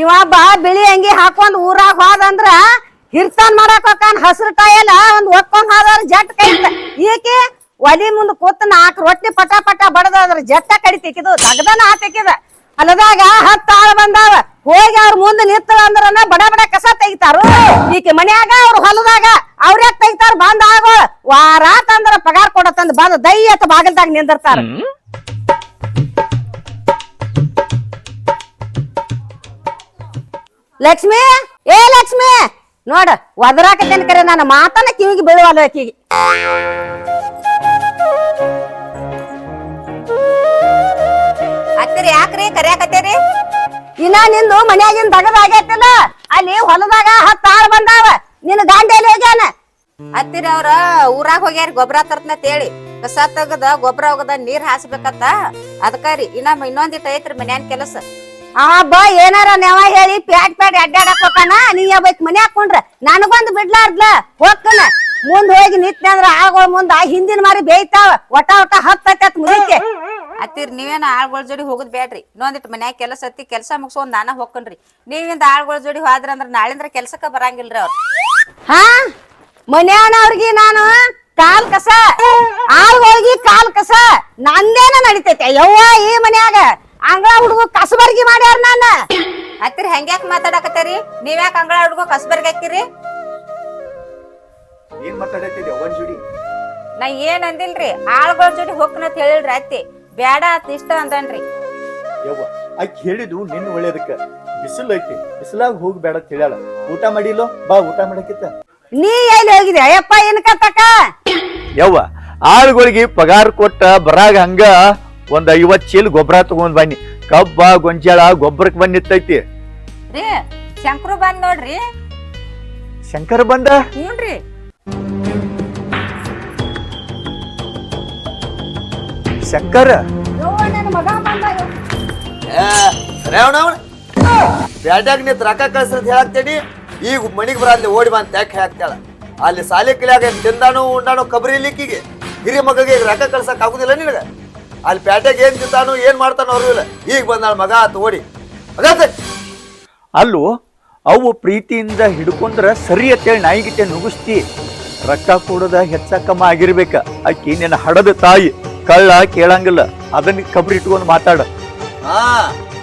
ಇವ ಬಾ ಬಿಳಿ ಅಂಗಿ ಹಾಕೊಂಡ್ ಊರಾಗ ಹೋದಂದ್ರ ಹಿರ್ತಾನ್ ಮಾಡಕ್ ಹೋಕಾನ್ ಹಸ್ರು ಕಾಯಲ್ಲ, ಒಂದ್ ಒಕ್ಕೊಂಡ್ ಹೋದ್ರ ಜಟ್ ಕೈತ ಈಕೆ ಒಲಿ ಮುಂದ್ ಕೂತ್ ನಾಲ್ಕು ರೊಟ್ಟಿ ಪಟ ಪಟ ಬಡದ್ರ ಜಟ್ಟ ಕಡಿ ತೆಕಿದು ತಗದನ ಆ ಅಲ್ಲದಾಗ ಹತ್ತ ಬಂದಾವ. ಹೋಗಿ ಅವ್ರ ಮುಂದೆ ನಿಂತರ ಅಂದ್ರನ ಬಡ ಬಡ ಕಸ ತೆಗಿತಾರು. ಈಕೆ ಮನ್ಯಾಗ, ಅವ್ರ ಹೊಲದಾಗ ಅವ್ರ್ಯಾಕ್ ತೆಗಿತಾರ? ಬಂದ್ ಆಗೋ ವಾರಾತ್ ಅಂದ್ರ ಪಗಾರ ಕೊಡತ್ತಂದ್, ಬಂದ್ ದೈಯತ್ ಬಾಗಿಲ್ದಾಗ ನಿಂದಿರ್ತಾರ. ಲಕ್ಷ್ಮಿ? ಏ ಲಕ್ಷ್ಮಿ? ನೋಡ, ಒದರಾಕತ್ತೇನ್ ಕರೆ ನಾನು ಮಾತನ್ನ ಕಿವಿಗೆ ಬೀಳುವಲ್ಲ ಆಕಿಗೆ? ಅತ್ತಿರಿ ಯಾಕ್ರಿ ಕರೆಯಾಕತ್ತೇರಿ? ಇನ್ನ ನಿಂದು ಮನ್ಯಾಗಿನ ತಗದಾಗೈತಿಲ್ಲ ಅಲ್ಲಿ ಹೊಲದಾಗ ಹತ್ತು ಬಂದಾವ, ನಿನ್ನ ದಾಂಡೇಲಿ ಹೋಗ್ಯಾನ? ಅತ್ತಿರ ಅವ್ರ ಊರಾಗ ಹೋಗ್ಯಾರ, ಗೊಬ್ಬರ ತರ್ತನ ಹೇಳಿ. ಕಸ ತಗದ ಗೊಬ್ಬರ ಹೋಗದ ನೀರ್ ಹಾಸ್ಬೇಕತ್ತ ಅದಕ್ಕ ರೀ, ಇನ್ನ ಇನ್ನೊಂದಿಟ್ಟು ಐತ್ರಿ ಮನ್ಯಾನ್ ಕೆಲಸ. ಆ ಬಾ ಏನಾರ ನೆವ ಹೇಳಿ ಪ್ಯಾಟ್ ಪ್ಯಾಟ್ ಅಡ್ಡಾಡಕ್ ಹೋಗಾನ ನೀ ಯಾವೈತ್ ಮನೆ ಹಾಕೊಂಡ್ರ? ನನಗೊಂದು ಬಿಡ್ಲಾರ್ದ್ಲ. ಹೋಗ್ತಾನ. ಮುಂದ್ ಹೋಗಿ ನಿತ್ನಂದ್ರ ಆಳ್ಗಳ ಮುಂದ ಹಿಂದಿನ ಮಾರಿ ಬೇಯ್ತಾವ. ಒಟ ಒಟ ಹತ್ತೈತ್ ಮುಗಿಕೆ ಅತ್ತಿರ್ ನೀವೇನ ಆಳ್ಗಳ ಜೋಡಿ ಹೋಗುದ್ ಬೇಡ್ರಿ ಇನ್ನೊಂದಿಟ್ಟು ಮನ್ಯಾಗ ಕೆಲಸ ಹತ್ತಿ ಕೆಲಸ ಮುಗಿಸ್ಕೊಂಡ್ ನಾನ ಹೋಗ್ಕನ್ರಿ ನೀವಿಂದ ಆಳ್ಗಳ ಜೋಡಿ ಹೋದ್ರ ಅಂದ್ರ ನಾಳಿಂದ್ರ ಕೆಲ್ಸಕ್ಕ ಬರಂಗಿಲ್ರಿ ಅವ್ರ. ಹಾ? ಮನ್ಯಾನವ್ರಿಗೆ ನಾನು ಕಾಲ್ ಕಸ. ಆಳ್ಗಳಿಗೆ ಕಾಲ್ ಕಸ. ನಂದೇನ ನಡಿತೈತೆ? ಯವ್ವ ಈ ಮನ್ಯಾಗ. ಅಂಗಳ ಹುಡುಗ ಕಸಬರ್ಗಿ ಮಾಡ್ಯಾರ ನಾನ. ಅತ್ತಿರಿ ಹೆಂಗ್ಯಾಕ್ ಮಾತಾಡಕತ್ತೀರಿ? ನೀವ್ಯಾಕ ಅಂಗಳ ಹುಡುಗ ಕಸಬರ್ಗಿ ಹಾಕಿರಿ? ಏನ್ ಮಾತಾಡತ್ತಿದ್ದೆ ಜೋಡಿ? ನಾ ಏನ್ ಅಂದಿಲ್ರಿ? ಆಳ್ಗಳ ಜೋಡಿ ಹೋಗ್ನ ಹೇಳಿಲ್ರಿ ಅತ್ತಿ. ಬ್ಯಾಡ ಅತ್ ಇಷ್ಟ ಅಂದನ್ರಿ. ಯವ್ವ ಆಕಿ ಹೇಳಿದ್ದು ನಿನ್ನ ಒಳ್ಳೇದಕ್ಕ. ಬಿಸಿಲು ಐತಿ ಬಿಸಿಲಾಗ ಹೋಗಿ ಬೇಡ ಅಂತ ಊಟ ಮಾಡಿಲ್ಲೋ? ಬಾ ಊಟ ಮಾಡಕಿತ್ತ. ನೀ ಎಲ್ಲಿ ಹೋಗಿದೆ ಅಯ್ಯಪ್ಪ ಏನ್ ಕತ್ತಕ ಯವ್ವ ಆಳುಗಳಿಗೆ ಪಗಾರ ಕೊಟ್ಟ ಬರಾಗ ಹಂಗ ಒಂದ್ ಐವತ್ ಚೀಲ ಗೊಬ್ಬರ ತಗೊಂಡ್ ಬನ್ನಿ. ಕಬ್ಬ ಗೊಂಜಾಳ ಗೊಬ್ಬರಕ್ ಬಂದಿತ್ತೈತಿ ರೀ ಶಂಕರು ಬಂದ್ ನೋಡ್ರಿ. ಶಂಕರ್ ಬಂದ? ಹ್ಞೂನ್ರಿ ಶಂಕರ್? ನನ್ನ ಮಗ ಬಂದ ಬ್ಯಾಡ್ಯಾಗ ನಿಂತ ರೊಕ್ಕ ಕಳ್ಸಂತ ಹೇಳಾಕ್ತೇನಿ ಈಗ ಮನಿಗ್ ಬರಲ್ಲಿ ಓಡಿ ಬಂದ್ ಯಾಕೆ ಹಾಕ್ತಾಳ ಅಲ್ಲಿ ಸಾಲಿ ಕಿಳಿಯಾಗ ತಿಂದಾನು ಉಂಡಾನು ಕಬರಿ ಲಿಕ್ಕಿಗೆ ಹಿರಿಯ ಮಗಗೆ ಈಗ ರೊಕ್ಕ ಕಳ್ಸಕ್ ಆಗುದಿಲ್ಲ ನಿನಗ? ಅಲ್ಲಿ ಪ್ಯಾಟ್ಯಾಗ ಏನ್ ತಿಂತಾನು ಏನ್ ಮಾಡ್ತಾನೋ ಅವ್ರು ಇಲ್ಲ. ಈಗ ಬಂದಾಳ ಮಗ ತೋಡಿ ಓಡಿ. ಮಗ ಅಲ್ಲೂ ಅವು ಪ್ರೀತಿಯಿಂದ ಹಿಡ್ಕೊಂಡ್ರೆ ಸರಿ ಅಂತೇಳಿ ನಾಯಿಗಿಟ್ಟೆ ನುಗ್ಗಿಸ್ತಿ. ರೊಕ್ಕ ಕೊಡದ ಹೆಚ್ಚಕ್ಕಮ್ಮ ಆಗಿರ್ಬೇಕ. ಆಕಿ ನಿನ್ನ ಹಡದ ತಾಯಿ. ಕಳ್ಳ ಕೇಳಂಗಿಲ್ಲ. ಅದನ್ನ ಕಬ್ರಿ ಇಟ್ಕೊಂಡು ಮಾತಾಡ. ಹಾ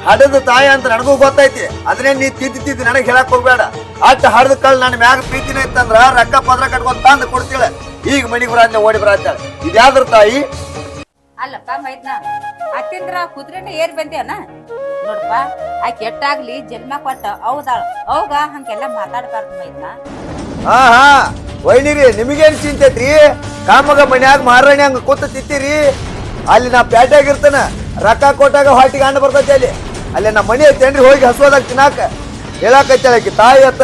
ಹಡದ ತಾಯಿ ಅಂತ ನನಗೂ ಗೊತ್ತೈತಿ. ಅದನ್ನೇ ನೀ ತಿದ್ದಿ ತಿದ್ದಿ ನನಗೆ ಹೇಳಕ್ ಹೋಗ್ಬೇಡ. ಅಟ್ಟ ಹಡದ ಕಳ್ಳ ನನ್ನ ಮ್ಯಾಗ ಪ್ರೀತಿನ ಇತ್ತಂದ್ರ ರೊಕ್ಕ ಪದ್ರ ಕಟ್ಕೊಂಡ್ ತಂದು ಕೊಡ್ತೀಳ. ಈಗ ಮನಿಗೆ ಬರ ಓಡಿ ಬರ ಇದ್ಯಾದ್ರ ತಾಯಿ? ಅಲ್ಲಪ್ಪ ಮೈದ್ನ ಅತ್ತಿಂದ್ರ ಕುದ್ರೆನ ಏರ್ ಬಂದೇವನ? ನೋಡಪ್ಪ ಆ ಕೆಟ್ಟಾಗ್ಲಿ ಜನ್ಮ ಕೊಟ್ಟ ಹೌದಾಳ ಅವಾಗ ಹಂಗೆಲ್ಲ ಮಾತಾಡ್ಬಾರ್ದು ಮೈದ್ನ. ಹಾ ಹಾ ವೈನಿರಿ ನಿಮಗೇನ್ ಚಿಂತೆ ಐತ್ರಿ? ಕಾಮಗ ಮನ್ಯಾಗ ಮಹಾರಾಣಿ ಹಂಗ ಕೂತ ತಿತ್ತೀರಿ ಅಲ್ಲಿ ನಾ ಪ್ಯಾಟ್ಯಾಗ ಇರ್ತಾನ ರೊಕ್ಕ ಕೊಟ್ಟಾಗ ಹೊಟ್ಟಿಗೆ ಹಣ್ಣು ಬರ್ತೈತಿ ಅಲ್ಲಿ. ಅಲ್ಲಿ ನಮ್ಮ ಮನೆ ಐತೇನ್ರಿ ಹೋಗಿ ಹಸುವಾದಾಗ ತಿನ್ನಾಕ? ಹೇಳಾಕೈತಿ ಆಕಿ ತಾಯಿ ಅತ್ತ.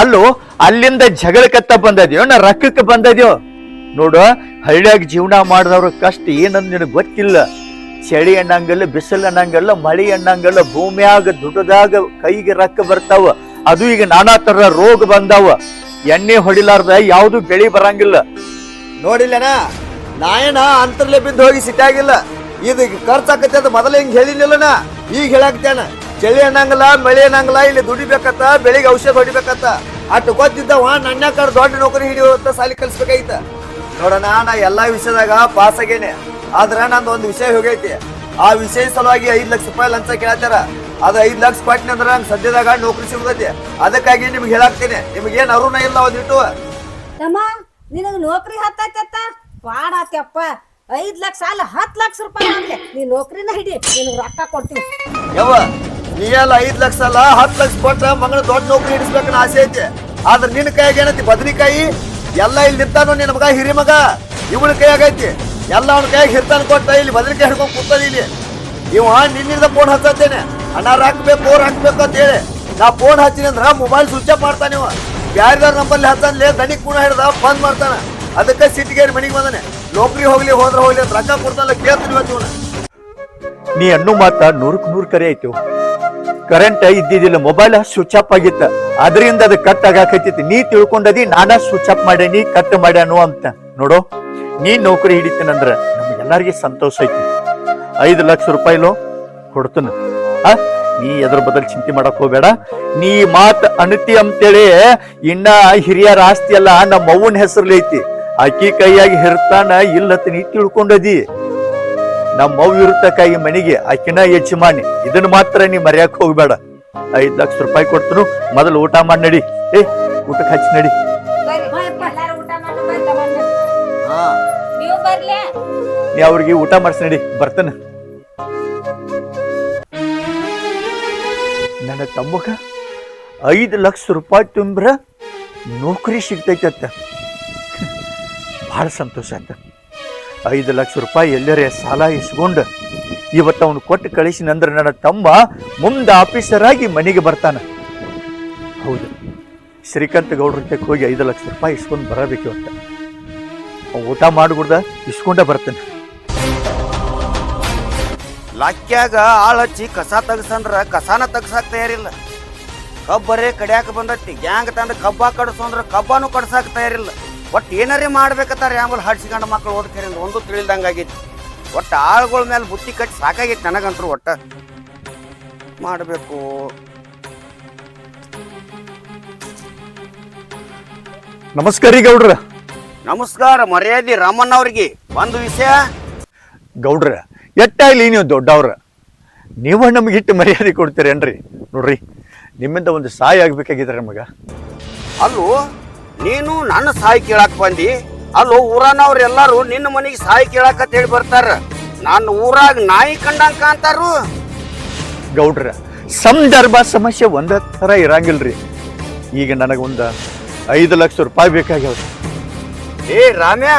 ಅಲ್ಲೂ ಅಲ್ಲಿಂದ ಜಗಳಕತ್ತ ಬಂದದ್ಯೋ ನಾ ರಕ್ಕಕ್ಕೆ ಬಂದದ್ಯೋ? ನೋಡು, ಹಳ್ಳಿಯಾಗ ಜೀವನ ಮಾಡಿದವ್ರ ಕಷ್ಟ ಏನಂದ್ ನಿನಗೆ ಗೊತ್ತಿಲ್ಲ. ಚಳಿ ಅನ್ನಂಗಲ್ಲ, ಬಿಸಿಲು ಅನ್ನಂಗಲ್ಲ, ಮಳೆ ಅನ್ನಂಗಲ್ಲ ಭೂಮಿಯಾಗ ದುಡ್ಡದಾಗ ಕೈಗೆ ರೊಕ್ಕ ಬರ್ತಾವ. ಅದು ಈಗ ನಾನಾ ತರ ರೋಗ ಬಂದಾವ. ಎಣ್ಣೆ ಹೊಡಿಲಾರ್ದ ಯಾವುದು ಬೆಳಿ ಬರಂಗಿಲ್ಲ. ನೋಡಿಲ್ಲನ? ನಾಯನ ಅಂತರ್ಲೆ ಬಿದ್ದು ಹೋಗಿ ಸಿಟ್ಟಾಗಿಲ್ಲ ಇದು ಖರ್ಚಾಕತ್ತೆ ಅದು ಮೊದಲ ಹಿಂಗ್ ಹೇಳಿಲ್ಲನ ಈಗ ಹೇಳಾಕ್ತೇನ ಚಳಿ ಅನ್ನಂಗಿಲ್ಲ, ಮಳೆ ಅನ್ನಂಗಿಲ್ಲ, ಇಲ್ಲಿ ದುಡಿಬೇಕತ್ತ, ಬೆಳಿಗ್ಗೆ ಔಷಧ ಹೊಡಿಬೇಕತ್ತ. ಅಟ್ಟು ಗೊತ್ತಿದ್ದವ ನನ್ನ ಕಡೆ ದೊಡ್ಡ ನೌಕರಿ ಹಿಡಿಯುವಂತ ಸಾಲಿ ಕಲಿಸ್ಬೇಕಾಗಿತ್ತ ನೋಡಣ ನಾ ಎಲ್ಲಾ ವಿಷಯದಾಗ ಪಾಸ್ ಆಗೇನೆ. ಆದ್ರೆ ನಂದು ಒಂದು ವಿಷಯ ಹೋಗೈತಿ. ಆ ವಿಷಯ ಸಲುವಾಗಿ ಐದ್ ಲಕ್ಷ ರೂಪಾಯಿ ಲಂಚ ಕೇಳತ್ತಾರ ಅದು ಐದ್ ಲಕ್ಷ ಕೊಟ್ಟಿನ ಅಂದ್ರೆ ನಂಗೆ ಸದ್ಯದಾಗ ನೌಕರಿ ಸಿಗುತ್ತೆ. ಅದಕ್ಕಾಗಿ ನಿಮ್ಗೆ ಹೇಳಾಕ್ತೇನೆ. ನಿಮ್ಗೇನು ಅರುಣ ಇಲ್ಲ ಒಂದಿಟ್ಟು ತಮ್ಮ ನಿನಗ ನೌಕರಿ ಹತ್ತೈತತ್ತ? ಪಾಡಾತ್ಯಪ್ಪ ಐದ್ ಲಕ್ಷ ಅಲ್ಲ ಹತ್ತು ಲಕ್ಷ ರೂಪಾಯಿ ಆಗ್ಲಿ ನೀ ನೌಕರಿನ ಹಿಡಿ ನಿನಗೆ ರೊಕ್ಕ ಕೊಡ್ತೀನಿ. ಯವ್ವ ನೀ ಎಲ್ಲ ಐದ್ ಲಕ್ಷ ಅಲ್ಲ ಹತ್ತು ಲಕ್ಷ ಕೊಟ್ಟ ಮಗಳ ದೊಡ್ಡ ನೌಕರಿ ಹಿಡಿಸ್ಬೇಕನ್ನ ಆಸೆ ಐತೆ. ಆದ್ರೆ ನಿನ್ನ ಕೈಗೆ ಏನೈತಿ? ಬದನಿಕಾಯಿ? ಎಲ್ಲ ಇಲ್ಲಿ ನಿಂತಾನು ನಿನ್ನ ಮಗ, ಹಿರಿ ಮಗ? ಇವಳ ಕೈಯಾಗೈತಿ. ಎಲ್ಲ ಅವನ ಕೈಯಾಗ ಹಿರ್ತಾನ ಕೊಟ್ಟ, ಇಲ್ಲಿ ಬದಲಿಕೆ ಹಿಡ್ಕೊಂಡು ಕೂತದ ಇಲ್ಲಿ. ಇವ ನಿನ್ನಿಂದ ಫೋನ್ ಹಚ್ಚತ್ತೇನೆ. ಅಣ್ಣಾರು ಹಾಕ್ಬೇಕು, ಅವ್ರು ಹಾಕ್ಬೇಕು ಅಂತ ಹೇಳಿ. ನಾ ಫೋನ್ ಹಚ್ಚಿನಿ ಅಂದ್ರ ಮೊಬೈಲ್ ಸ್ವಿಚ್ ಆಫ್ ಮಾಡ್ತಾನೆ ಇವ. ಬ್ಯಾರ್ದಾರ ನಂಬಲ್ಲಿ ಹಚ್ಚನ್ಲೆ, ದಣಿಗೆ ಕೂಣ ಹಿಡ್ದ, ಬಂದ್ ಮಾಡ್ತಾನೆ. ಅದಕ್ಕೆ ಸಿಟ್ಟಿಗೆ ಮನೆಗೆ ಬಂದಾನೆ? ನೌಕರಿ ಹೋಗ್ಲಿ, ಹೋದ್ರೆ ಹೋಗ್ಲಿ ಅಂತ ರೊಕ್ಕ ಕೊಡ್ತಾನಲ್ಲ, ಕೇಳ್ತೀನಿ ಇವತ್ತು ನೀ ಅಣ್ಣು ಮಾತ ನೂರಕ್ಕೆ ನೂರು ಕರೆ ಆಯ್ತು. ಕರೆಂಟ್ ಇದ್ದಿದ್ದಿಲ್ಲ ಮೊಬೈಲ್ ಸ್ವಿಚ್ ಆಫ್ ಆಗಿತ್ತು. ಅದರಿಂದ ಅದು ಕಟ್ ಆಗಾಕೈತಿ ನೀ ತಿಳ್ಕೊಂಡದಿ, ನಾನ ಸ್ವಿಚ್ ಆಫ್ ಮಾಡೇನಿ ಕಟ್ ಮಾಡ್ಯಾನು ಅಂತ. ನೋಡು, ನೀ ನೌಕರಿ ಹಿಡಿತೀನಂದ್ರ ನಮ್ಗೆಲ್ಲರಿಗೆ ಸಂತೋಷ ಐತಿ. ಐದು ಲಕ್ಷ ರೂಪಾಯಿಲು ಕೊಡ್ತನ. ಆ ನೀ ಎದ್ರ ಬದಲು ಚಿಂತೆ ಮಾಡಕ್ ಹೋಗ್ಬೇಡ. ನೀ ಮಾತ್ ಅಣತಿ ಅಂತೇಳಿ, ಇನ್ನ ಹಿರಿಯರ ಆಸ್ತಿ ಅಲ್ಲ, ನಮ್ಮ ಅವ್ವನ ಹೆಸರಲ್ಲಿ ಐತಿ. ಅಕ್ಕಿ ಕೈಯಾಗಿ ಹಿರ್ತಾನ ಇಲ್ಲತ್ತ ನೀ ತಿಳ್ಕೊಂಡದಿ. ನಮ್ಮ ಅವ್ವ ಕಾಯಿ ಮನೆಗೆ ಆಕಿನ ಮಾಡಿ ಇದನ್ನ ಮಾತ್ರ ನೀ ಮರ್ಯಾಕ್ ಹೋಗ್ಬೇಡ. ಐದ್ ಲಕ್ಷ ರೂಪಾಯಿ ಕೊಡ್ತನು. ಮೊದಲು ಊಟ ಮಾಡಿ ನಡಿ. ಏ ಊಟಕ್ಕೆ ಹಚ್ಚಿ ನಡಿ. ಬರ್ರಿ. ಎಲ್ಲಾರು ಊಟ ಮಾಡು ಬರ್ರಿ ಹಾ. ನೀವು ಬರ್ಲೆ? ನೀ ಅವ್ರಿಗೆ ಊಟ ಮಾಡಿಸಿ ನಡಿ. ಬರ್ತೇನೆ. ನನ್ನ ತಮ್ಮಗ ಐದು ಲಕ್ಷ ರೂಪಾಯಿ ತುಂಬ್ರ ನೌಕರಿ ಸಿಗ್ತೈತತ್ತ ಬಹಳ ಸಂತೋಷ ಆತ ಐದು ಲಕ್ಷ ರೂಪಾಯಿ ಎಲ್ಲರೇ ಸಾಲ ಇಸ್ಕೊಂಡು ಇವತ್ತು ಅವನು ಕೊಟ್ಟು ಕಳಿಸಿನಂದ್ರೆ ನನ್ನ ತಮ್ಮ ಮುಂದೆ ಆಫೀಸರ್ ಆಗಿ ಮನೆಗೆ ಬರ್ತಾನೆ. ಹೌದು. ಶ್ರೀಕಾಂತ್ ಗೌಡ್ರ ತೆಕ್ ಹೋಗಿ ಐದು ಲಕ್ಷ ರೂಪಾಯಿ ಇಸ್ಕೊಂಡು ಬರಬೇಕು ಅಂತ. ಊಟ ಮಾಡಿಬಿಡ್ದ ಇಸ್ಕೊಂಡೇ ಬರ್ತೇನೆ. ಲಕ್ಕ್ಯಾಗ ಆಳು ಹಚ್ಚಿ ಕಸ ತಗಸಂದ್ರ ಕಸಾನ ತೆಗ್ಸಾಕ್ ತಯಾರಿಲ್ಲ. ಕಬ್ಬರೇ ಕಡಿಯಾಕ ಬಂದತ್ತಿ ಗ್ಯಾಂಗ್ ತಂದು ಕಬ್ಬ ಕಡ್ಸು ಅಂದ್ರೆ ಕಬ್ಬಾನು ಕಡ್ಸಾಕ್ ತಯಾರಿಲ್ಲ. ಒಟ್ಟು ಏನಾರೇ ಮಾಡ್ಬೇಕಂತಾರೆ ಆಮೇಲೆ ಹಡ್ಸಿಕೊಂಡ ಮಕ್ಳು ಓದ್ಕರಿಂದ ಒಂದು ತಿಳಿದಂಗೆ ಆಗೈತಿ ಒಟ್ಟು ಆಳ್ಗಳ ಮೇಲೆ ಬುತ್ತಿ ಕಟ್ಟಿ ಸಾಕಾಗೈತಿ ನನಗಂತರು ಒಟ್ಟು. ಮಾಡಬೇಕು. ನಮಸ್ಕಾರ ರೀ ಗೌಡ್ರ. ನಮಸ್ಕಾರ ಮರ್ಯಾದಿ ರಾಮಣ್ಣ ಅವ್ರಿಗೆ. ಒಂದು ವಿಷಯ? ಗೌಡ್ರ ಎಟ್ಟಾಗ್ಲಿ ನೀವು ದೊಡ್ಡವ್ರ? ನೀವು ನಮಗೆ ಇಟ್ಟು ಮರ್ಯಾದೆ ಕೊಡ್ತೀರೇನ್ರಿ? ನೋಡ್ರಿ ನಿಮ್ಮಿಂದ ಒಂದು ಸಹಾಯ ಆಗ್ಬೇಕಾಗಿದ್ರೆ ನಮಗ. ಅಲ್ಲೋ ನೀನು ನನ್ನ ಸಹಾಯ ಕೇಳಾಕ್ ಬಂದಿ? ಅಲ್ಲೋ ಊರನವ್ರು ಎಲ್ಲಾರು ನಿನ್ನ ಮನೆಗೆ ಸಹಾಯ ಕೇಳಾಕಂತ ಹೇಳಿ ಬರ್ತಾರ. ನನ್ನ ಊರಾಗ ನಾಯಿ ಕಂಡಂಗ ಕಾಂತಾರು ಗೌಡ್ರ ಸಂದರ್ಭ ಸಮಸ್ಯೆ ಒಂದ ಥರ ಇರಂಗಿಲ್ರಿ. ಈಗ ನನಗೊಂದು ಐದು ಲಕ್ಷ ರೂಪಾಯಿ ಬೇಕಾಗ್ಯಾವ. ಏ ರಾಮ್ಯ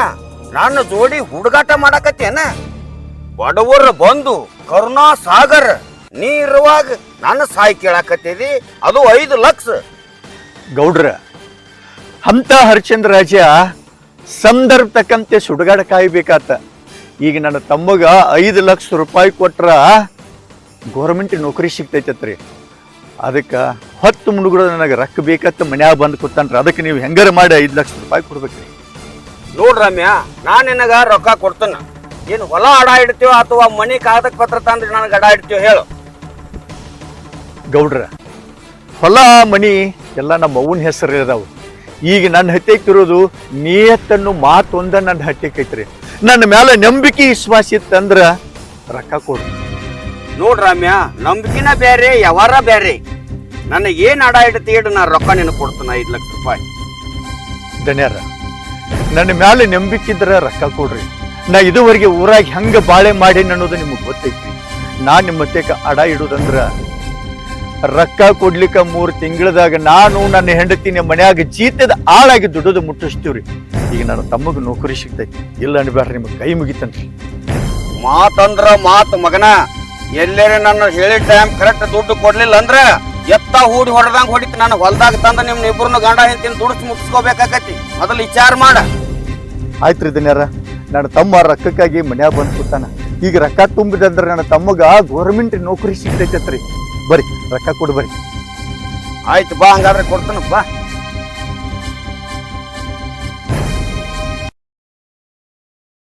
ನನ್ನ ಜೋಡಿ ಹುಡುಗಾಟ ಮಾಡಾಕತ್ತೇನ? ಬಡವರ ಬಂದು ಕರುಣಾ ಸಾಗರ್ ನೀ ಇರುವಾಗ ನನ್ನ ಸಹಾಯ ಕೇಳಾಕತ್ತೀರಿ ಅದು ಐದು ಲಕ್ಷ. ಗೌಡ್ರ ಅಂತ ಹರಿಚಂದ್ರ ರಾಜ ಸಂದರ್ಭ ತಕ್ಕಂತೆ ಸುಡುಗಾಡ ಕಾಯ್ಬೇಕಾತ. ಈಗ ನನ್ನ ತಮ್ಮಗ ಐದು ಲಕ್ಷ ರೂಪಾಯಿ ಕೊಟ್ರ ಗೌರ್ಮೆಂಟ್ ನೌಕರಿ ಸಿಗ್ತೈತತ್ರಿ. ಅದಕ್ಕೆ ಹತ್ತು ಮುಳುಗುರು ನನಗೆ ರೊಕ್ಕ ಬೇಕತ್ತ ಮನ್ಯಾಗ ಬಂದು ಕೊಡ್ತಾನ್ರಿ ಅದಕ್ಕೆ ನೀವು ಹೆಂಗಾರ ಮಾಡಿ ಐದು ಲಕ್ಷ ರೂಪಾಯಿ ಕೊಡ್ಬೇಕ್ರಿ. ನೋಡ್ ರಮ್ಯ ನಾನು ನಿನಗ ರೊಕ್ಕ ಕೊಡ್ತೇನೆ. ಏನು ಹೊಲ ಅಡ ಇಡ್ತೀವೋ ಅಥವಾ ಮನಿ ಕಾಗದಕ್ ಪತ್ರ ತಂದ್ರೆ ನನಗೆ ಅಡ ಇಡ್ತೀವೋ ಹೇಳು. ಗೌಡ್ರ ಹೊಲ ಮನಿ ಎಲ್ಲ ನಮ್ಮ ಅವ್ವನ ಹೆಸರು ಇದಾವು ಈಗ ನನ್ನ ಹತ್ತೆಕಿರೋದು ನಿಯತ್ತನ್ನು ಮಾತೊಂದ ನನ್ನ ಹತ್ತೆಕೈತ್ರಿ ನನ್ನ ಮೇಲೆ ನಂಬಿಕೆ ವಿಶ್ವಾಸ ಇತ್ತಂದ್ರ ರೊಕ್ಕ ಕೊಡು. ನೋಡ್ರಿ ರಮ್ಯ ನಂಬಿಕೆನ ಬೇರೆ ಯಾವಾರ ಬೇರೆ ನನ್ನ ಏನ್ ಅಡ ಇಡ್ತಿ ಇಡು ನಾ ರೊಕ್ಕ ನಿನಗೆ ಕೊಡ್ತೇನೆ ಐದು ಲಕ್ಷ ರೂಪಾಯಿ. ಧನ್ಯರ ನನ್ನ ಮೇಲೆ ನಂಬಿಕೆ ಇದ್ರ ರೊಕ್ಕ ಕೊಡ್ರಿ. ನಾ ಇದುವರೆಗೆ ಊರಾಗ ಹೆಂಗ ಬಾಳೆ ಮಾಡಿ ಅನ್ನೋದು ನಿಮಗೆ ಗೊತ್ತೈತಿ ನಾ ನಿಮ್ಮ ತೆಕ ಅಡ ಇಡುದಂದ್ರ ರೊಕ್ಕ ಕೊಡ್ಲಿಕ್ಕ ಮೂರು ತಿಂಗಳದಾಗ ನಾನು ನನ್ನ ಹೆಂಡತಿ ನಿಮ್ಮ ಮನ್ಯಾಗ ಜೀತದ ಆಳಾಗಿ ದುಡ್ಡದು ಮುಟ್ಟಿಸ್ತೀವ್ರಿ. ಈಗ ನನ್ನ ತಮ್ಮಗ ನೌಕರಿ ಸಿಗ್ತೈತಿ. ಇಲ್ಲ ಅನ್ಬೇಡ್ರಿ ನಿಮಗೆ ಕೈ ಮುಗಿತನ್ರಿ. ಮಾತಂದ್ರ ಮಾತು ಮಗನ. ಎಲ್ಲೇ ನನ್ನ ಹೇಳಿ ಟೈಮ್ ಕರೆಕ್ಟ್ ದುಡ್ಡು ಕೊಡ್ಲಿಲ್ಲ ಅಂದ್ರ ಎತ್ತ ಹೂಡಿ ಹೊಡೆದಂಗ ಹೊಡಿತು. ನನ್ನ ಹೊಲದಾಗ ತಂದ ನಿಮ್ ಇಬ್ಬರನ್ನ ಗಂಡ ಹೆಂಡತಿನ ದುಡ್ಡು ಮುಟ್ಟಿಸ್ಕೋಬೇಕಾಕತಿ ಮೊದಲು ವಿಚಾರ ಮಾಡ. ಆಯ್ತ್ರಿ ದಿನ ನನ್ನ ತಮ್ಮ ರೊಕ್ಕಕ್ಕಾಗಿ ಮನ್ಯಾಗ ಬಂದು ಕೂತಾನ. ಈಗ ರೊಕ್ಕ ತುಂಬಿದಂದ್ರೆ ನನ್ನ ತಮ್ಮಗ ಗೌರ್ಮೆಂಟ್ ನೌಕರಿ ಸಿಗ್ತೈತತ್ರಿ. ಬರ್ರಿ. ರೊಕ್ಕ ಕೊಡು ಬರ್ರಿ. ಆಯ್ತು ಬಾ ಹಂಗಾದ್ರೆ ಕೊಡ್ತೇನೆ ಬಾ.